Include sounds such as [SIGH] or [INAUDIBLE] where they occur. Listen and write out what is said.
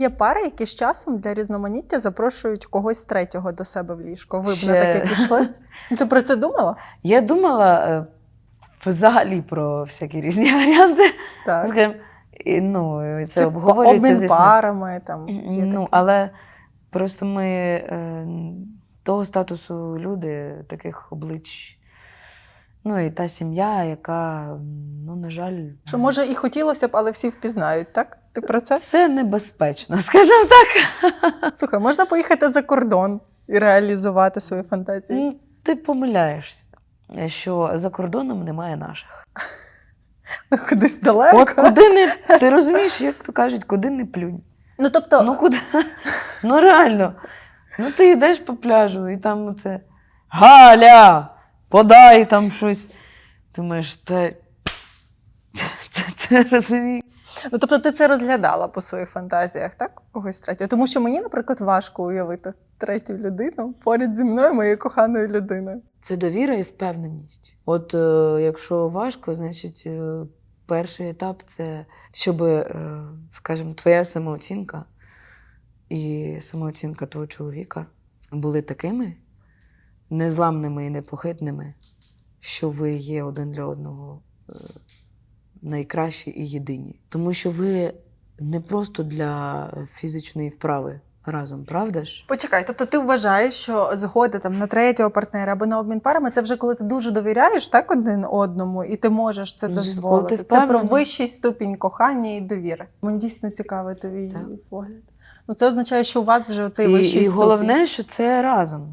Є пари, які з часом для різноманіття запрошують когось третього до себе в ліжко. Ви б Ще- на таке пішли? [LAUGHS] Ти про це думала? Я думала е, взагалі про всякі різні [LAUGHS] варіанти. Так. Скажімо, і, ну, це Чи обговорюється, обмін парами там. Є Ну, такі. але просто ми е, того статусу люди, таких облич. Ну і та сім'я, яка, ну, на жаль, Що може і хотілося б, але всі впізнають, так? Ти про це? це небезпечно, [LAUGHS] скажімо так. Слухай, можна поїхати за кордон і реалізувати свої фантазії. Ну, Ти помиляєшся, що за кордоном немає наших. Кудись далеко. От куди не ти розумієш, як то кажуть, куди не плюнь. Ну тобто, Ну куди? Ну реально. Ну ти йдеш по пляжу, і там це Галя, подай там щось. Думаєш, та це, це розумієш. Ну тобто ти це розглядала по своїх фантазіях, так? Когось третього. Тому що мені, наприклад, важко уявити третю людину поряд зі мною, моєю коханою людиною. Це довіра і впевненість. От е, якщо важко, значить е, перший етап це щоб, е, скажімо, твоя самооцінка і самооцінка твого чоловіка були такими незламними і непохитними, що ви є один для одного е, найкращі і єдині. Тому що ви не просто для фізичної вправи разом, правда ж? Почекай, тобто ти вважаєш, що згода там на третього партнера або на обмін парами це вже коли ти дуже довіряєш так один одному, і ти можеш це Ну, дозволити. ти Це про вищий ступінь кохання і довіри. Мені дійсно цікавий твій погляд. Ну це означає, що у вас вже цей І, вищий і ступінь. головне, що це разом.